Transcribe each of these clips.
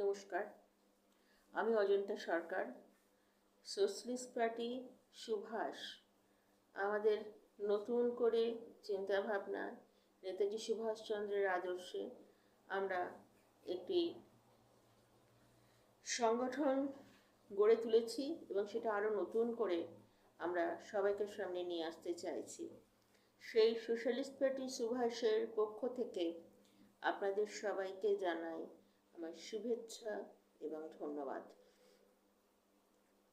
নমস্কার। আমি অজন্তা সরকার। Socialist party Subhash. আমাদের নতুন করে চিন্তাভাবনা নেতাজি সুভাষচন্দ্রের আদর্শে আমরা একটি সংগঠন গড়ে তুলেছি এবং সেটা আরও নতুন করে আমরা সবাইকে সামনে নিয়ে আসতে চাইছি। সেই সোশ্যালিস্ট পার্টি সুভাষের পক্ষ থেকে আপনাদের সবাইকে জানাই আমার শুভেচ্ছা এবং ধন্যবাদ।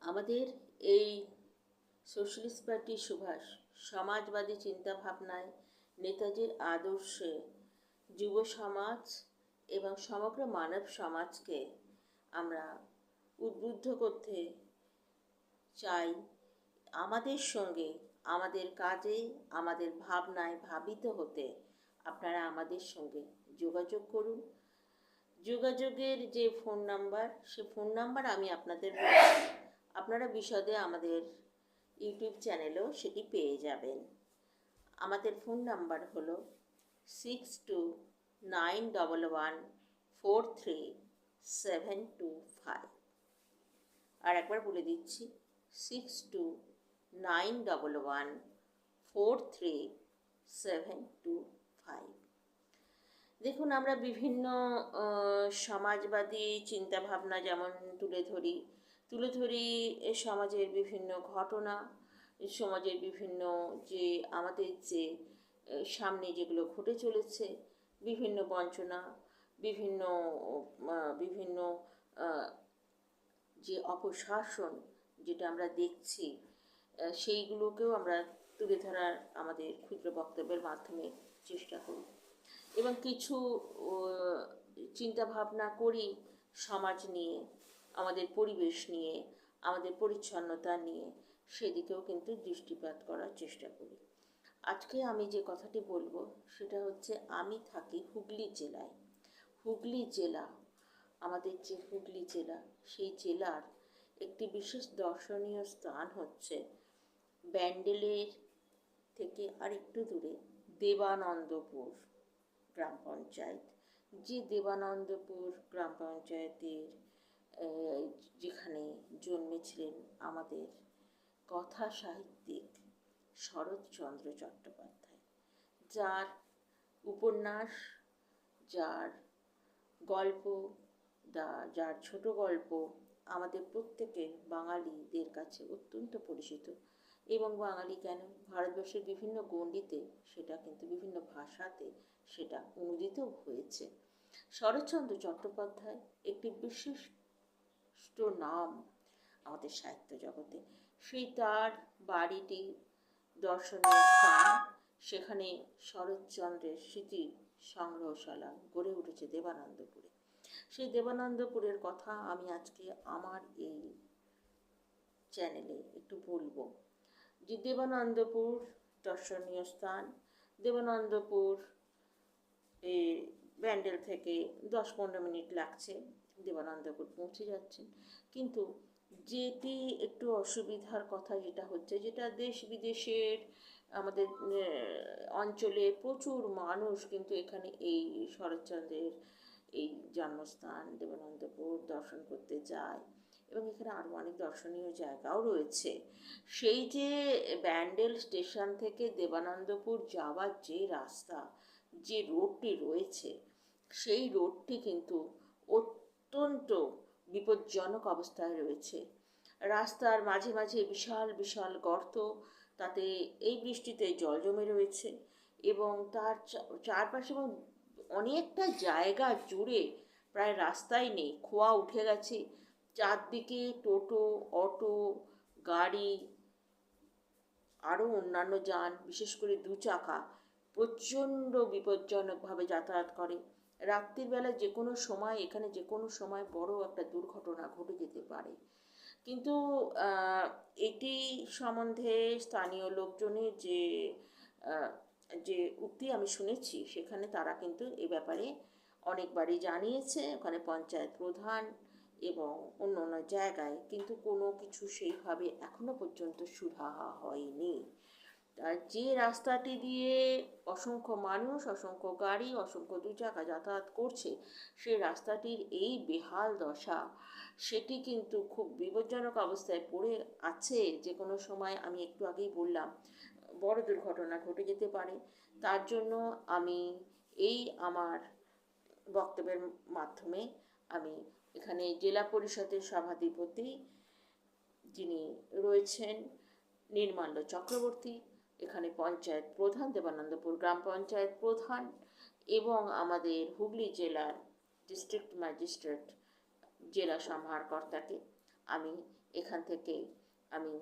আমাদের এই সোশ্যালিস্ট পার্টি সুভাষ সমাজবাদী চিন্তাভাবনায় নেতাজির আদর্শে যুব সমাজ এবং সমগ্র মানব সমাজকে আমরা উদ্বুদ্ধ করতে চাই। আমাদের সঙ্গে আমাদের কাজে, আমাদের ভাবনায় ভাবিত হতে আপনারা আমাদের সঙ্গে যোগাযোগ করুন। যোগাযোগের যে ফোন নাম্বার, সে ফোন নাম্বার আমি আপনাদের। আপনারা বিশদে আমাদের ইউটিউব চ্যানেলেও সেটি পেয়ে যাবেন আমাদের ফোন নাম্বার হলো six two nine double one four three seven two five আর একবার বলে দিচ্ছি six two nine double one four three seven two five দেখুন, আমরা বিভিন্ন সমাজবাদী চিন্তাভাবনা যেমন তুলে ধরি তুলে ধরি সমাজের বিভিন্ন ঘটনা সমাজের বিভিন্ন যে আমাদের যে সামনে যেগুলো ঘটে চলেছে, বিভিন্ন বঞ্চনা, বিভিন্ন বিভিন্ন যে অপশাসন যেটা আমরা দেখছি সেইগুলোকেও আমরা তুলে ধরার আমাদের ক্ষুদ্র বক্তব্যের মাধ্যমে চেষ্টা করি এবং কিছু চিন্তা ভাবনা করি সমাজ নিয়ে, আমাদের পরিবেশ নিয়ে, আমাদের পরিচ্ছন্নতা নিয়ে, সেদিকেও কিন্তু দৃষ্টিপাত করার চেষ্টা করি। আজকে আমি যে কথাটি বলব, সেটা হচ্ছে আমি থাকি হুগলি জেলায়। হুগলি জেলা, আমাদের যে হুগলি জেলা, সেই জেলার একটি বিশেষ দর্শনীয় স্থান হচ্ছে ব্যান্ডেলের থেকে আরেকটু দূরে দেবানন্দপুর। গ্রাম পঞ্চায়েত যে দেবানন্দপুর গ্রাম পঞ্চায়েতের যেখানে জন্মেছিলেন আমাদের কথা সাহিত্যিক শরৎচন্দ্র চট্টোপাধ্যায়। যার উপন্যাস, যার গল্প যার ছোট গল্প আমাদের প্রত্যেকের বাঙালিদের কাছে অত্যন্ত পরিচিত। এবং বাঙালি কেন? ভারতবর্ষের বিভিন্ন গণ্ডিতে সেটা কিন্তু বিভিন্ন ভাষাতে সেটা অনুদিত হয়েছে। শরৎচন্দ্র চট্টোপাধ্যায় একটি বিশিষ্ট নাম আমাদের সাহিত্য জগতে। সেই তার বাড়িটি দর্শনীয় স্থান। সেখানে শরৎচন্দ্রের স্মৃতি সংগ্রহশালা গড়ে উঠেছে দেবানন্দপুরে। সেই দেবানন্দপুরের কথা আমি আজকে আমার এই চ্যানেলে একটু বলব। যে দেবানন্দপুর দর্শনীয় স্থান। দেবানন্দপুর এ ব্যান্ডেল থেকে দশ পনেরো মিনিট লাগছে, দেবানন্দপুর পৌঁছে যাচ্ছেন কিন্তু যেটি একটু অসুবিধার কথা যেটা হচ্ছে, যেটা দেশ বিদেশের আমাদের অঞ্চলে প্রচুর মানুষ কিন্তু এখানে এই শরৎচন্দ্রের এই জন্মস্থান, দেবানন্দপুর দর্শন করতে যায়। এবং এখানে আরও অনেক দর্শনীয় জায়গাও রয়েছে। সেই যে ব্যান্ডেল স্টেশন থেকে দেবানন্দপুর যাওয়ার যে রাস্তা, যে রোডটি রয়েছে, সেই রোডটি কিন্তু অত্যন্ত বিপজ্জনক অবস্থায় রয়েছে। রাস্তার মাঝে মাঝে বিশাল বিশাল গর্ত, তাতে এই বৃষ্টিতে জল জমে রয়েছে এবং তার চারপাশে এবং অনেকটা জায়গা জুড়ে প্রায় রাস্তাই নেই, খোয়া উঠে গেছে। চারদিকে টোটো, অটো, গাড়ি আরও অন্যান্য যান, বিশেষ করে দু চাকা প্রচণ্ড বিপজ্জনকভাবে যাতায়াত করে। রাত্রির বেলা যে কোনো সময়, এখানে যে কোনো সময় বড় একটা দুর্ঘটনা ঘটে যেতে পারে। কিন্তু এটি সম্বন্ধে স্থানীয় লোকজনের যে যে উক্তি আমি শুনেছি, সেখানে তারা কিন্তু এ ব্যাপারে অনেকবারই জানিয়েছে। ওখানে পঞ্চায়েত প্রধান এবং অন্য অন্য জায়গায় কিন্তু কোনো কিছু সেইভাবে এখনও পর্যন্ত সুরাহা হয়নি। আর যে রাস্তাটি দিয়ে অসংখ্য মানুষ, অসংখ্য গাড়ি, অসংখ্য দু চাকা যাতায়াত করছে সেই রাস্তাটির এই বেহাল দশা, সেটি কিন্তু খুব বিপজ্জনক অবস্থায় পড়ে আছে। যে কোনো সময় আমি একটু আগেই বললাম, বড় দুর্ঘটনা ঘটে যেতে পারে। তার জন্য আমি এই আমার বক্তব্যের মাধ্যমে আমি এখানে জেলা পরিষদের সভাধিপতি যিনি রয়েছেন নির্মাল্য চক্রবর্তী, এখানে পঞ্চায়েত প্রধান দেবানন্দপুর গ্রাম পঞ্চায়েত প্রধান এবং আমাদের হুগলি জেলার ডিস্ট্রিক্ট ম্যাজিস্ট্রেট জেলা সংহারকর্তাকে আমি এখান থেকে আমি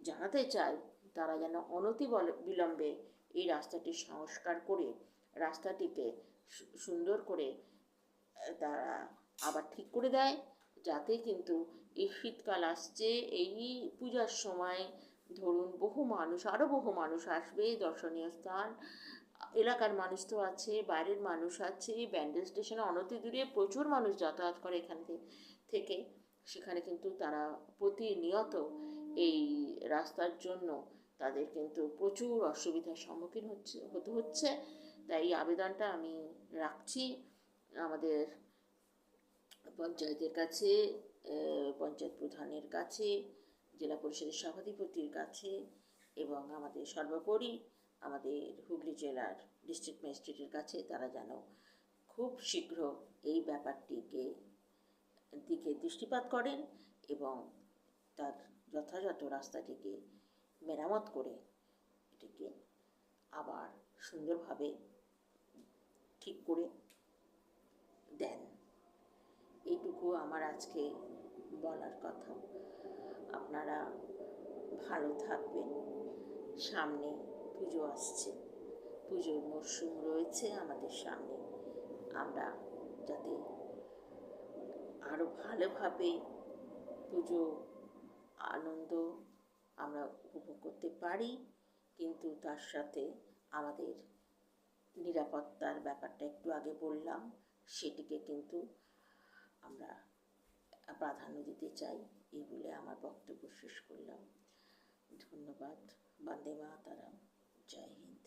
জানাতে চাই, তারা যেন অনতি বল- বিলম্বে এই রাস্তাটি সংস্কার করে, রাস্তাটিকে সুন্দর করে তারা আবার ঠিক করে দেয়, যাতে কিন্তু এই শীতকাল আসছে, এই পূজার সময় ধরুন বহু মানুষ আরও বহু মানুষ আসবে দর্শনীয় স্থান। এলাকার মানুষ তো আছে, বাইরের মানুষ আছে, ব্যান্ডেল স্টেশনে অনতি দূরে প্রচুর মানুষ যাতায়াত করে এখান থেকে। সেখানে কিন্তু তারা প্রতিনিয়ত এই রাস্তার জন্য তাদের কিন্তু প্রচুর অসুবিধার সম্মুখীন হচ্ছে, হতে হচ্ছে। তাই এই আবেদনটা আমি রাখছি। আমাদের পঞ্চায়েতের কাছে পঞ্চায়েত প্রধানের কাছে, জেলা পরিষদের সভাধিপতির কাছে এবং আমাদের সর্বোপরি আমাদের হুগলি জেলার ডিস্ট্রিক্ট ম্যাজিস্ট্রেটের কাছে তারা যেন খুব শীঘ্র এই ব্যাপারটিকে দিকে দৃষ্টিপাত করেন এবং তার যথাযথ রাস্তাটিকে মেরামত করে এটিকে আবার সুন্দরভাবে ঠিক করে এইটুকু আমার আজকে বলার কথা। আপনারা ভালো থাকবেন। সামনে পুজো আসছে। পুজোর মরশুম রয়েছে আমাদের সামনে। আমরা যাতে আরও ভালোভাবে পুজো আনন্দ আমরা উপভোগ করতে পারি। কিন্তু তার সাথে আমাদের নিরাপত্তার ব্যাপারটা একটু আগে বললাম। সেটিকে কিন্তু আমরা প্রাধান্য দিতে চাই। এই বলে আমার বক্তব্য শেষ করলাম। ধন্যবাদ। বন্দে মাতারাম। জয় হিন্দ।